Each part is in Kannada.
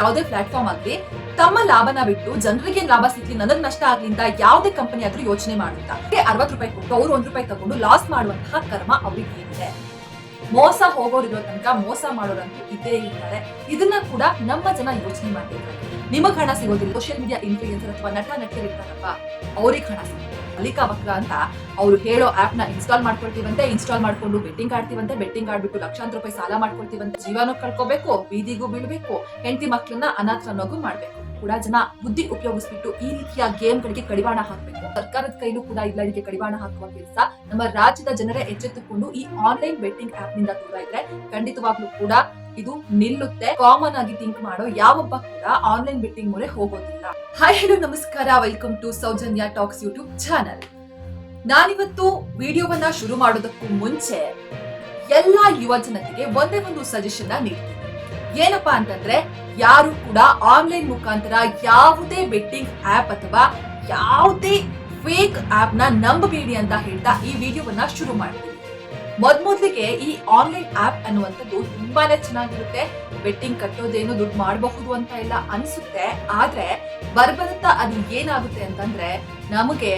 ಯಾವುದೇ ಪ್ಲಾಟ್ಫಾರ್ಮ್ ಆಗಲಿ, ತಮ್ಮ ಲಾಭನ ಬಿಟ್ಟು ಜನರಿಗೆ ಲಾಭ ಸಿಗ್ಲಿ, ನನಗ್ ನಷ್ಟ ಆಗ್ಲಿಂದ ಯಾವುದೇ ಕಂಪನಿ ಆದ್ರೂ ಯೋಚನೆ ಮಾಡುತ್ತಾ? ಅರವತ್ತು ರೂಪಾಯಿ ಕೊಟ್ಟು ಅವ್ರು ಒಂದ್ ರೂಪಾಯಿ ತಗೊಂಡು ಲಾಸ್ ಮಾಡುವಂತಹ ಕರ್ಮ ಅವ್ರಿಗೆ ಏನಿದೆ? ಮೋಸ ಹೋಗೋರಿರೋ ತನಕ ಮೋಸ ಮಾಡೋರಂತೂ ಇದ್ದೇ ಇರ್ತಾರೆ. ಇದನ್ನ ಕೂಡ ನಮ್ಮ ಜನ ಯೋಚನೆ ಮಾಡ್ಬೇಕಾಗುತ್ತೆ ನಿಮಗ್ ಹಣ ಸಿಗೋದಿಲ್ಲ. ಸೋಷಿಯಲ್ ಮೀಡಿಯಾ ಇನ್ಫ್ಲೂಯೆನ್ಸರ್ ಅಥವಾ ನಟ ನಟಿಯರು ಇರ್ತಾರಪ್ಪ ಅವ್ರಿಗೆ ಹಣ ಸಿಗುತ್ತೆ. ಅಲಿಕಾ ವಕ್ರ ಅಂತ ಅವರು ಹೇಳೋ ಆಪ್ನ ಇನ್ಸ್ಟಾಲ್ ಮಾಡ್ಕೊಳ್ತೀವಂತೆ ಇನ್ಸ್ಟಾಲ್ ಮಾಡ್ಕೊಂಡು ಬೆಟ್ಟಿಂಗ್ ಆಡ್ತೀವಂತೆ ಬೆಟ್ಟಿಂಗ್ ಆಡ್ಬಿಟ್ಟು ಲಕ್ಷಾಂತರ ರೂಪಾಯಿ ಸಾಲ ಮಾಡ್ಕೊಳ್ತೀವಂತೆ, ಜೀವನ ಕಳ್ಕೋಬೇಕು, ಬೀದಿಗೂ ಬೀಳ್ಬೇಕು, ಹೆಂಡತಿ ಮಕ್ಕಳನ್ನ ಅನಾಥ ಅನಾಥರನ್ನೋಗು ಮಾಡ್ಬೇಕು. ಕೂಡ ಜನ ಬುದ್ಧಿ ಉಪಯೋಗಿಸ್ಬಿಟ್ಟು ಈ ರೀತಿಯ ಗೇಮ್ ಗಳಿಗೆ ಕಡಿವಾಣ ಹಾಕಬೇಕು. ಸರ್ಕಾರದ ಕೈಲೂ ಕೂಡ ಇಲ್ಲ ಇದಕ್ಕೆ ಕಡಿವಾಣ ಹಾಕುವ ಕೆಲಸ. ನಮ್ಮ ರಾಜ್ಯದ ಜನರೇ ಎಚ್ಚೆತ್ತುಕೊಂಡು ಈ ಆನ್ಲೈನ್ ಬೆಟ್ಟಿಂಗ್ ಆಪ್ನಿಂದ ದೂರ ಇದ್ರೆ ಖಂಡಿತವಾಗ್ಲೂ ಕೂಡ ಇದು ನಿಲ್ಲುತ್ತೆ. ಕಾಮನ್ ಆಗಿ ಥಿಂಕ್ ಮಾಡೋ ಯಾವೊಬ್ಬ ಕೂಡ ಆನ್ಲೈನ್ ಬೆಟ್ಟಿಂಗ್ ಮೊರೆ ಹೋಗೋದಿಲ್ಲ. ಹಾಯ್ ಹಲೋ ನಮಸ್ಕಾರ. Welcome to Soujanya talks YouTube channel ನಾನಿವತ್ತು ವಿಡಿಯೋವನ್ನ ಶುರು ಮಾಡೋದಕ್ಕೂ ಮುಂಚೆ ಎಲ್ಲಾ ಯುವ ಜನತೆಗೆ ಒಂದೇ ಒಂದು ಸಜೆಷನ್ ನೀಡ್ತೀನಿ. ಏನಪ್ಪಾ ಅಂತಂದ್ರೆ, ಯಾರು ಕೂಡ ಆನ್ಲೈನ್ ಮುಖಾಂತರ ಯಾವುದೇ ಬೆಟ್ಟಿಂಗ್ ಆಪ್ ಅಥವಾ ಯಾವುದೇ ಫೇಕ್ ಆಪ್ ನಂಬಬೇಡಿ ಅಂತ ಹೇಳ್ತಾ ಈ ವಿಡಿಯೋವನ್ನ ಶುರು ಮಾಡ್ತೀನಿ. ಮೊದ್ಮೊದ್ಲಿಗೆ ಈ ಆನ್ಲೈನ್ ಆಪ್ ಅನ್ನುವಂಥದ್ದು ತುಂಬಾನೇ ಚೆನ್ನಾಗಿರುತ್ತೆ. ಬೆಟ್ಟಿಂಗ್ ಕಟ್ಟೋದೇನು ದುಡ್ಡು ಮಾಡಬಹುದು ಅಂತ ಎಲ್ಲ ಅನ್ಸುತ್ತೆ. ಆದ್ರೆ ಬರ್ಬರುತ್ತ ಅದು ಏನಾಗುತ್ತೆ ಅಂತಂದ್ರೆ ನಮಗೆ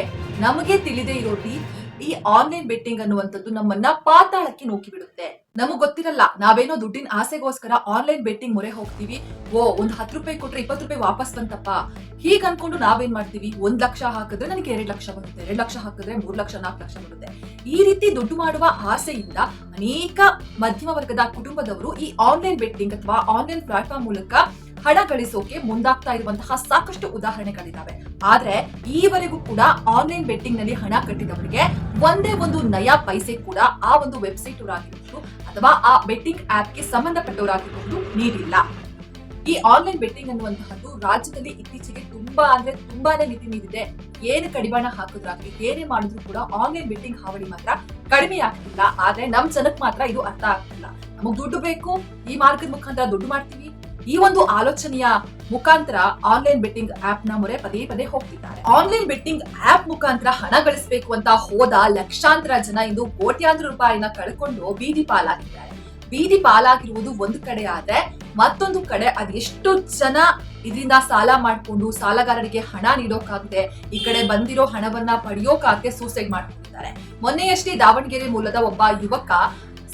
ನಮಗೆ ತಿಳಿದೇ ಇರೋ ರೀತಿ ಈ ಆನ್ಲೈನ್ ಬೆಟ್ಟಿಂಗ್ ಅನ್ನುವಂಥದ್ದು ನಮ್ಮನ್ನ ಪಾತಾಳಕ್ಕೆ ನೂಕಿ ನಮಗ್ ಗೊತ್ತಿರಲ್ಲ, ನಾವೇನೋ ದುಡ್ಡಿನ ಆಸೆಗೋಸ್ಕರ ಆನ್ಲೈನ್ ಬೆಟ್ಟಿಂಗ್ ಮೊರೆ ಹೋಗ್ತೀವಿ. ಓ, ಒಂದ್ ಹತ್ತು ರೂಪಾಯಿ ಕೊಟ್ರೆ ಇಪ್ಪತ್ತು ರೂಪಾಯಿ ವಾಪಸ್ ಬಂತಪ್ಪ. ಹೀಗ್ ಅನ್ಕೊಂಡು ನಾವೇನ್ ಮಾಡ್ತೀವಿ? ಒಂದ್ ಲಕ್ಷ ಹಾಕಿದ್ರೆ ನನಗೆ ಎರಡ್ ಲಕ್ಷ ಬರುತ್ತೆ, ಎರಡ್ ಲಕ್ಷ ಹಾಕಿದ್ರೆ ಮೂರ್ ಲಕ್ಷ, ನಾಲ್ಕು ಲಕ್ಷ ಬರುತ್ತೆ. ಈ ರೀತಿ ದುಡ್ಡು ಮಾಡುವ ಆಸೆಯಿಂದ ಅನೇಕ ಮಧ್ಯಮ ವರ್ಗದ ಕುಟುಂಬದವರು ಈ ಆನ್ಲೈನ್ ಬೆಟ್ಟಿಂಗ್ ಅಥವಾ ಆನ್ಲೈನ್ ಪ್ಲಾಟ್ಫಾರ್ಮ್ ಮೂಲಕ ಹಣ ಗಳಿಸೋಕೆ ಮುಂದಾಗ್ತಾ ಇರುವಂತಹ ಸಾಕಷ್ಟು ಉದಾಹರಣೆಗಳಿದಾವೆ. ಆದ್ರೆ, ಈವರೆಗೂ ಕೂಡ ಆನ್ಲೈನ್ ಬೆಟ್ಟಿಂಗ್ನಲ್ಲಿ ಹಣ ಕಟ್ಟಿದವರಿಗೆ ಒಂದೇ ಒಂದು ನಯಾ ಪೈಸೆ ಕೂಡ ಆ ಒಂದು ವೆಬ್ಸೈಟ್ ಅವರಾಗಿರ್ಬೋದು ಅಥವಾ ಆ ಬೆಟ್ಟಿಂಗ್ ಆಪ್ಗೆ ಸಂಬಂಧಪಟ್ಟವರಾಗಿರಬಹುದು ನೀಡಿಲ್ಲ. ಈ ಆನ್ಲೈನ್ ಬೆಟ್ಟಿಂಗ್ ಅನ್ನುವಂತಹದ್ದು ರಾಜ್ಯದಲ್ಲಿ ಇತ್ತೀಚೆಗೆ ತುಂಬಾ ಅಂದ್ರೆ ತುಂಬಾನೇ ಮಿತಿ ಮೀರಿದೆ. ಏನು ಕಡಿವಾಣ ಹಾಕಿದ್ರಾಗ್ಲಿ, ಏನೇ ಮಾಡಿದ್ರು ಕೂಡ ಆನ್ಲೈನ್ ಬೆಟ್ಟಿಂಗ್ ಹಾವಳಿ ಮಾತ್ರ ಕಡಿಮೆ ಆಗ್ತಿಲ್ಲ. ಆದ್ರೆ ನಮ್ ಜನಕ್ ಮಾತ್ರ ಇದು ಅರ್ಥ ಆಗ್ತಿಲ್ಲ. ನಮಗ್ ದುಡ್ಡು ಬೇಕು, ಈ ಮಾರ್ಗದ ಮುಖಾಂತರ ದುಡ್ಡು ಮಾಡ್ತೀವಿ ಈ ಒಂದು ಆಲೋಚನೆಯ ಮುಖಾಂತರ ಆನ್ಲೈನ್ ಬೆಟ್ಟಿಂಗ್ ಆಪ್ನ ಮೊರೆ ಪದೇ ಪದೇ ಹೋಗ್ತಿದ್ದಾರೆ. ಆನ್ಲೈನ್ ಬೆಟ್ಟಿಂಗ್ ಆಪ್ ಮುಖಾಂತರ ಹಣ ಗಳಿಸಬೇಕು ಅಂತ ಹೋದ ಲಕ್ಷಾಂತರ ಜನ ಇಂದು ಕೋಟ್ಯಾಂತರ ರೂಪಾಯಿನ ಕಳ್ಕೊಂಡು ಬೀದಿ ಪಾಲಾಗಿದ್ದಾರೆ. ಬೀದಿ ಪಾಲಾಗಿರುವುದು ಒಂದು ಕಡೆ ಆದ್ರೆ ಮತ್ತೊಂದು ಕಡೆ ಅದೆಷ್ಟು ಜನ ಇದರಿಂದ ಸಾಲ ಮಾಡ್ಕೊಂಡು ಸಾಲಗಾರರಿಗೆ ಹಣ ನೀಡೋಕಾಗದೆ ಈ ಕಡೆ ಬಂದಿರೋ ಹಣವನ್ನ ಪಡೆಯೋಕಾಗದೆ ಸೂಸೈಡ್ ಮಾಡ್ಕೊಂಡಿದ್ದಾರೆ. ಮೊನ್ನೆಯಷ್ಟೇ ದಾವಣಗೆರೆ ಮೂಲದ ಒಬ್ಬ ಯುವಕ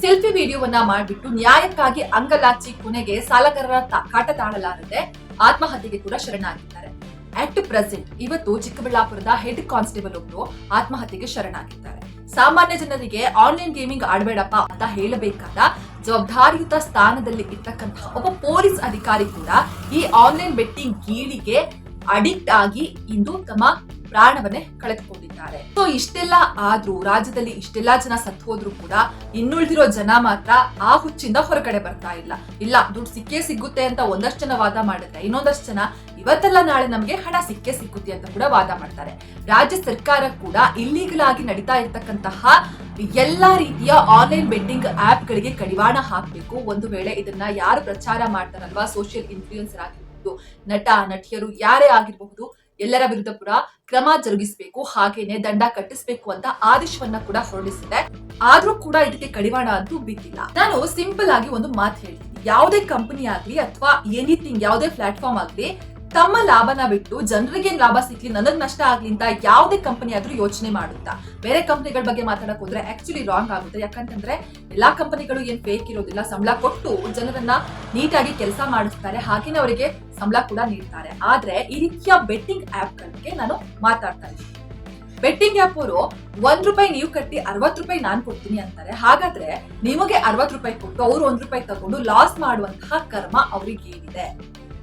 ಸೆಲ್ಫಿ ವಿಡಿಯೋವನ್ನ ಮಾಡಿಬಿಟ್ಟು ನ್ಯಾಯಕ್ಕಾಗಿ ಅಂಗಲಾಚಿ ಕೊನೆಗೆ ಸಾಲಗಾರರ ಕಾಟ ತಾಳಲಾರದೆ ಆತ್ಮಹತ್ಯೆಗೆ ಕೂಡ ಶರಣಾಗಿದ್ದಾರೆ. ಅಟ್ ಪ್ರೆಸೆಂಟ್ ಇವತ್ತು ಚಿಕ್ಕಬಳ್ಳಾಪುರದ ಹೆಡ್ ಕಾನ್ಸ್ಟೇಬಲ್ ಒಬ್ರು ಆತ್ಮಹತ್ಯೆಗೆ ಶರಣಾಗಿದ್ದಾರೆ. ಸಾಮಾನ್ಯ ಜನರಿಗೆ ಆನ್ಲೈನ್ ಗೇಮಿಂಗ್ ಆಡಬೇಡಪ್ಪ ಅಂತ ಹೇಳಬೇಕಾದ ಜವಾಬ್ದಾರಿಯುತ ಸ್ಥಾನದಲ್ಲಿ ಇರ್ತಕ್ಕಂತಹ ಒಬ್ಬ ಪೊಲೀಸ್ ಅಧಿಕಾರಿ ಕೂಡ ಈ ಆನ್ಲೈನ್ ಬೆಟ್ಟಿಂಗ್ ಗೀಳಿಗೆ ಅಡಿಕ್ಟ್ ಆಗಿ ಇಂದು ತಮ್ಮ ಪ್ರಾಣವನ್ನೇ ಕಳೆದುಕೊಂಡಿದ್ದಾರೆ. ಸೊ ಇಷ್ಟೆಲ್ಲ ಆದ್ರೂ, ರಾಜ್ಯದಲ್ಲಿ ಇಷ್ಟೆಲ್ಲಾ ಜನ ಸತ್ತು ಹೋದ್ರು ಕೂಡ ಇನ್ನುಳಿದಿರೋ ಜನ ಮಾತ್ರ ಆ ಹುಚ್ಚಿಂದ ಹೊರಗಡೆ ಬರ್ತಾ ಇಲ್ಲ. ಇಲ್ಲ, ದುಡ್ಡು ಸಿಕ್ಕೇ ಸಿಗುತ್ತೆ ಅಂತ ಒಂದಷ್ಟು ಜನ ವಾದ ಮಾಡಿದ್ರೆ ಇನ್ನೊಂದಷ್ಟು ಜನ ಇವತ್ತೆಲ್ಲ ನಾಳೆ ನಮಗೆ ಹಣ ಸಿಕ್ಕೇ ಸಿಕ್ಕುತ್ತೆ ಅಂತ ಕೂಡ ವಾದ ಮಾಡ್ತಾರೆ. ರಾಜ್ಯ ಸರ್ಕಾರ ಕೂಡ ಇಲ್ಲೀಗಲ್ ಆಗಿ ನಡೀತಾ ಇರ್ತಕ್ಕಂತಹ ಎಲ್ಲಾ ರೀತಿಯ ಆನ್ಲೈನ್ ಬೆಟ್ಟಿಂಗ್ ಆಪ್ ಗಳಿಗೆ ಕಡಿವಾಣ ಹಾಕಬೇಕು. ಒಂದು ವೇಳೆ ಇದನ್ನ ಯಾರು ಪ್ರಚಾರ ಮಾಡ್ತಾರಲ್ವಾ, ಸೋಷಿಯಲ್ ಇನ್ಫ್ಲೂಯೆನ್ಸರ್ ಆಗಿರ್ಬಹುದು ನಟ, ನಟಿಯರು, ಯಾರೇ ಆಗಿರಬಹುದು ಎಲ್ಲರ ವಿರುದ್ಧ ಕೂಡ ಕ್ರಮ ಜರುಗಿಸಬೇಕು, ಹಾಗೇನೆ ದಂಡ ಕಟ್ಟಿಸಬೇಕು ಅಂತ ಆದೇಶವನ್ನ ಕೂಡ ಹೊರಡಿಸಿದೆ. ಆದ್ರೂ ಕೂಡ ಇದಕ್ಕೆ ಕಡಿವಾಣ ಅಂತೂ ಬಿದ್ದಿಲ್ಲ. ನಾನು ಸಿಂಪಲ್ ಆಗಿ ಒಂದು ಮಾತು ಹೇಳ್ತೀನಿ. ಯಾವುದೇ ಕಂಪನಿ ಆಗ್ಲಿ ಅಥವಾ ಎನಿಥಿಂಗ್ ಯಾವುದೇ ಪ್ಲಾಟ್ಫಾರ್ಮ್ ಆಗ್ಲಿ ತಮ್ಮ ಲಾಭನ ಬಿಟ್ಟು ಜನರಿಗೆ ಲಾಭ ಸಿಕ್ಲಿ ನನಗ್ ನಷ್ಟ ಆಗ್ಲಿ ಅಂತ ಯಾವುದೇ ಕಂಪನಿ ಆದ್ರೂ ಯೋಚನೆ ಮಾಡುತ್ತಾ? ಬೇರೆ ಕಂಪನಿಗಳ ಬಗ್ಗೆ ಮಾತಾಡಕ್ ಹೋದ್ರೆ ಆಕ್ಚುಲಿ ರಾಂಗ್ ಆಗುತ್ತೆ. ಯಾಕಂತಂದ್ರೆ ಎಲ್ಲಾ ಕಂಪನಿಗಳು ಏನ್ ಫೇಕ್ ಇರೋದಿಲ್ಲ. ಸಂಬಳ ಕೊಟ್ಟು ಜನರನ್ನ ನೀಟಾಗಿ ಕೆಲಸ ಮಾಡಿಸ್ತಾರೆ. ಹಾಗೇನೆ ಅವರಿಗೆ ಸಂಬಳ ಕೂಡ ನೀಡ್ತಾರೆ. ಆದ್ರೆ ಈ ರೀತಿಯ ಬೆಟ್ಟಿಂಗ್ ಆಪ್ ಗಳಿಗೆ ನಾನು ಮಾತಾಡ್ತಾ ಇದ್ದೀನಿ. ಬೆಟ್ಟಿಂಗ್ ಆಪ್ ಅವರು ಒಂದ್ ರೂಪಾಯಿ ನೀವು ಕಟ್ಟಿ ಅರವತ್ ರೂಪಾಯಿ ನಾನು ಕೊಡ್ತೀನಿ ಅಂತಾರೆ. ಹಾಗಾದ್ರೆ ನಿಮಗೆ ಅರವತ್ ರೂಪಾಯಿ ಕೊಟ್ಟು ಅವ್ರು ಒಂದ್ ರೂಪಾಯಿ ತಗೊಂಡು ಲಾಸ್ ಮಾಡುವಂತಹ ಕರ್ಮ ಅವ್ರಿಗೆ ಏನಿದೆ?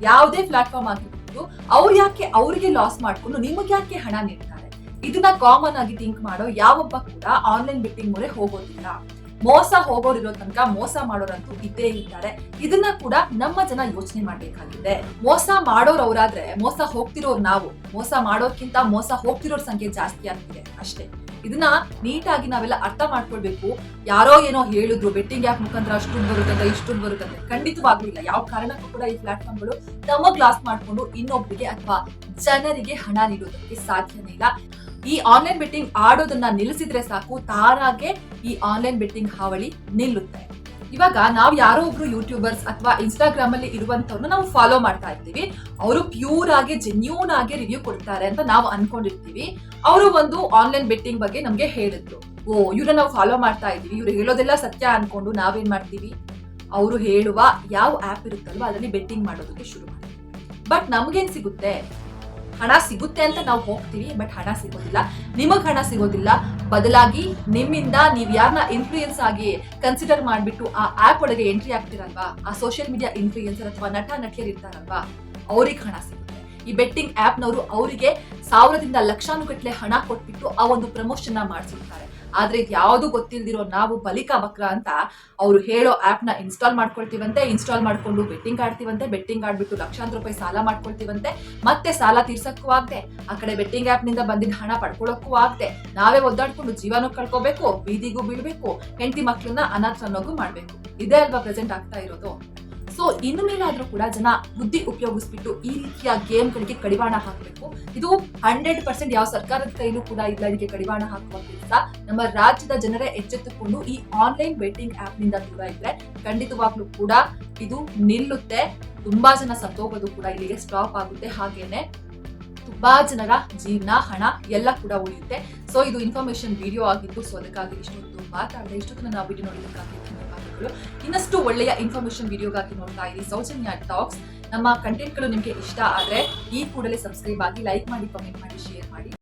ಯಾವುದೇ ಪ್ಲಾಟ್ಫಾರ್ಮ್ ಆಗಿರ್ಬೋದು, ಅವ್ರು ಯಾಕೆ ಅವ್ರಿಗೆ ಲಾಸ್ ಮಾಡ್ಕೊಂಡು ನಿಮಗೆ ಯಾಕೆ ಹಣ ನೀಡ್ತಾರೆ? ಇದನ್ನ ಕಾಮನ್ ಆಗಿ ಥಿಂಕ್ ಮಾಡೋ ಯಾವೊಬ್ಬ ಕೂಡ ಆನ್ಲೈನ್ ಬೆಟ್ಟಿಂಗ್ ಮೊರೆ ಹೋಗೋದಿಲ್ಲ. ಮೋಸ ಹೋಗೋರಿರೋ ತನಕ ಮೋಸ ಮಾಡೋರಂತೂ ಇದ್ದೇ ಇರ್ತಾರೆ. ಇದನ್ನ ಕೂಡ ನಮ್ಮ ಜನ ಯೋಚನೆ ಮಾಡ್ಬೇಕಾಗಿದೆ. ಮೋಸ ಮಾಡೋರ್ ಅವ್ರಾದ್ರೆ ಮೋಸ ಹೋಗ್ತಿರೋರ್ ನಾವು. ಮೋಸ ಮಾಡೋರ್ಕಿಂತ ಮೋಸ ಹೋಗ್ತಿರೋರ್ ಸಂಖ್ಯೆ ಜಾಸ್ತಿ ಆಗ್ತಿದೆ ಅಷ್ಟೇ. ಇದನ್ನ ನೀಟಾಗಿ ನಾವೆಲ್ಲ ಅರ್ಥ ಮಾಡ್ಕೊಳ್ಬೇಕು. ಯಾರೋ ಏನೋ ಹೇಳಿದ್ರು ಬೆಟ್ಟಿಂಗ್ ಆಪ್ ಮುಖಾಂತರ ಅಷ್ಟು ಬರುತ್ತೆ ಇಷ್ಟು ಬರುತ್ತೆ ಅಂತ ಖಂಡಿತವಾಗ್ಲೂ ಇಲ್ಲ. ಯಾವ ಕಾರಣಕ್ಕೂ ಕೂಡ ಈ ಪ್ಲಾಟ್ಫಾರ್ಮ್ಗಳು ತಮ್ಮ ಗ್ಲಾಸ್ ಮಾಡ್ಕೊಂಡು ಇನ್ನೊಬ್ಬರಿಗೆ ಅಥವಾ ಜನರಿಗೆ ಹಣ ನೀಡೋದಕ್ಕೆ ಸಾಧ್ಯನೇ ಇಲ್ಲ. ಈ ಆನ್ಲೈನ್ ಬೆಟ್ಟಿಂಗ್ ಆಡೋದನ್ನ ನಿಲ್ಲಿಸಿದ್ರೆ ಸಾಕು, ತಾರಾಗೆ ಈ ಆನ್ಲೈನ್ ಬೆಟ್ಟಿಂಗ್ ಹಾವಳಿ ನಿಲ್ಲುತ್ತೆ. ಇವಾಗ ನಾವು ಯಾರೋ ಒಬ್ರು ಯೂಟ್ಯೂಬರ್ಸ್ ಅಥವಾ ಇನ್ಸ್ಟಾಗ್ರಾಮ್ ಅಲ್ಲಿ ಇರುವಂತವ್ರನ್ನ ನಾವು ಫಾಲೋ ಮಾಡ್ತಾ ಇರ್ತೀವಿ. ಅವರು ಪ್ಯೂರ್ ಆಗಿ ಜೆನ್ಯೂನ್ ಆಗಿ ರಿವ್ಯೂ ಕೊಡ್ತಾರೆ ಅಂತ ನಾವು ಅನ್ಕೊಂಡಿರ್ತೀವಿ. ಅವರು ಒಂದು ಆನ್ಲೈನ್ ಬೆಟ್ಟಿಂಗ್ ಬಗ್ಗೆ ನಮ್ಗೆ ಹೇಳಿದ್ರು. ಓ, ಇವ್ರನ್ನ ನಾವು ಫಾಲೋ ಮಾಡ್ತಾ ಇದ್ದೀವಿ. ಇವ್ರು ಹೇಳೋದೆಲ್ಲ ಸತ್ಯ ಅನ್ಕೊಂಡು ನಾವೇನ್ ಮಾಡ್ತೀವಿ? ಅವರು ಹೇಳುವ ಯಾವ ಆಪ್ ಇರುತ್ತಲ್ವ, ಅದರಲ್ಲಿ ಬೆಟ್ಟಿಂಗ್ ಮಾಡೋದಕ್ಕೆ ಶುರು ಮಾಡ್ತೀವಿ ಬಟ್ ನಮ್ಗೇನ್ ಸಿಗುತ್ತೆ? ಹಣ ಸಿಗುತ್ತೆ ಅಂತ ನಾವು ಹೋಗ್ತೀವಿ ಬಟ್ ಹಣ ಸಿಗೋದಿಲ್ಲ. ನಿಮಗ್ ಹಣ ಸಿಗೋದಿಲ್ಲ. ಬದಲಾಗಿ ನಿಮ್ಮಿಂದ ನೀವ್ ಯಾರನ್ನ ಇನ್ಫ್ಲೂಯೆನ್ಸ್ ಆಗಿ ಕನ್ಸಿಡರ್ ಮಾಡ್ಬಿಟ್ಟು ಆ ಆಪ್ ಒಳಗೆ ಎಂಟ್ರಿ ಆಗ್ತಿರಲ್ವಾ? ಆ ಸೋಷಿಯಲ್ ಮೀಡಿಯಾ ಇನ್ಫ್ಲೂಯೆನ್ಸರ್ ಅಥವಾ ನಟ, ನಟಿಯರ್ ಇರ್ತಾರಲ್ವಾ? ಅವ್ರಿಗೆ ಹಣ ಸಿಗುತ್ತೆ. ಈ ಬೆಟ್ಟಿಂಗ್ ಆಪ್ ನವರು ಅವರಿಗೆ ಸಾವಿರದಿಂದ ಲಕ್ಷಾನುಗಟ್ಟಲೆ ಹಣ ಕೊಟ್ಬಿಟ್ಟು ಆ ಒಂದು ಪ್ರಮೋಷನ್ ಮಾಡಿಸಿರ್ತಾರೆ. ಆದ್ರೆ ಇದು ಯಾವುದು ಗೊತ್ತಿಲ್ದಿರೋ ನಾವು ಬಲಿಕಾ ಬಕ್ರ ಅಂತ ಅವರು ಹೇಳೋ ಆಪ್ನ ಇನ್ಸ್ಟಾಲ್ ಮಾಡ್ಕೊಳ್ತೀವಂತೆ ಇನ್ಸ್ಟಾಲ್ ಮಾಡ್ಕೊಂಡು ಬೆಟ್ಟಿಂಗ್ ಆಡ್ತೀವಂತೆ ಬೆಟ್ಟಿಂಗ್ ಆಡ್ಬಿಟ್ಟು ಲಕ್ಷಾಂತರ ರೂಪಾಯಿ ಸಾಲ ಮಾಡ್ಕೊಳ್ತೀವಂತೆ, ಮತ್ತೆ ಸಾಲ ತೀರ್ಸಕ್ಕೂ ಆಗದೆ. ಆ ಕಡೆ ಬೆಟ್ಟಿಂಗ್ ಆಪ್ನಿಂದ ಬಂದಿದ್ದ ಹಣ ಪಡ್ಕೊಳ್ಳೋಕ್ಕೂ ಆಗ್ದೆ. ನಾವೇ ಒದ್ದಾಡ್ಕೊಂಡು ಜೀವನ ಕಳ್ಕೋಬೇಕು, ಬೀದಿಗೂ ಬೀಳ್ಬೇಕು, ಹೆಂಡತಿ ಮಕ್ಕಳನ್ನ ಅನಾಥ ಅನ್ನೋಗು ಮಾಡ್ಬೇಕು. ಇದೇ ಅಲ್ವಾ ಪ್ರೆಸೆಂಟ್ ಆಗ್ತಾ ಇರೋದು? ಸೊ ಇನ್ನು ಮೇಲಾದ್ರೂ ಕೂಡ ಜನ ಬುದ್ಧಿ ಉಪಯೋಗಿಸ್ಬಿಟ್ಟು ಈ ರೀತಿಯ ಗೇಮ್ಗಳಿಗೆ ಕಡಿವಾಣ ಹಾಕಬೇಕು. ಇದು ಹಂಡ್ರೆಡ್ ಪರ್ಸೆಂಟ್ ಯಾವ ಸರ್ಕಾರದ ಕೈಲೂ ಕೂಡ ಇಲ್ಲ, ಇದಕ್ಕೆ ಕಡಿವಾಣ ಹಾಕುವ ಕೆಲಸ ನಮ್ಮ ರಾಜ್ಯದ ಜನರೇ ಎಚ್ಚೆತ್ತುಕೊಂಡು ಈ ಆನ್ಲೈನ್ ಬೆಟ್ಟಿಂಗ್ ಆಪ್ನಿಂದ ದೂರ ಇದ್ರೆ ಖಂಡಿತವಾಗ್ಲೂ ಕೂಡ ಇದು ನಿಲ್ಲುತ್ತೆ. ತುಂಬಾ ಜನ ಸತ್ತೋಗೋದು ಕೂಡ ಇಲ್ಲಿಗೆ ಸ್ಟಾಪ್ ಆಗುತ್ತೆ. ಹಾಗೇನೆ ತುಂಬಾ ಜನರ ಜೀವನ, ಹಣ ಎಲ್ಲ ಕೂಡ ಉಳಿಯುತ್ತೆ. ಸೊ ಇದು ಇನ್ಫಾರ್ಮೇಶನ್ ವಿಡಿಯೋ ಆಗಿದ್ದು ಸೊ ಅದಕ್ಕಾಗಿ ಇಷ್ಟೊತ್ತು ಮಾತಾಡಿದೆ. ಇಷ್ಟೊತ್ತು ನಾವು ವಿಡಿಯೋ ನೋಡಿದ್ದಕ್ಕಾಗಿ ಇನ್ನಷ್ಟು ಒಳ್ಳೆಯ ಇನ್ಫಾರ್ಮೇಶನ್ ವಿಡಿಯೋಗಾಗಿ ನೋಡ್ತಾ ಇರಿ. ಸೌಜನ್ಯ ಟಾಕ್ಸ್ ನಮ್ಮ ಕಂಟೆಂಟ್ಗಳು ನಿಮಗೆ ಇಷ್ಟ ಆದರೆ ಈ ಕೂಡಲೇ ಸಬ್ಸ್ಕ್ರೈಬ್ ಆಗಿ ಲೈಕ್ ಮಾಡಿ ಕಮೆಂಟ್ ಮಾಡಿ ಶೇರ್ ಮಾಡಿ.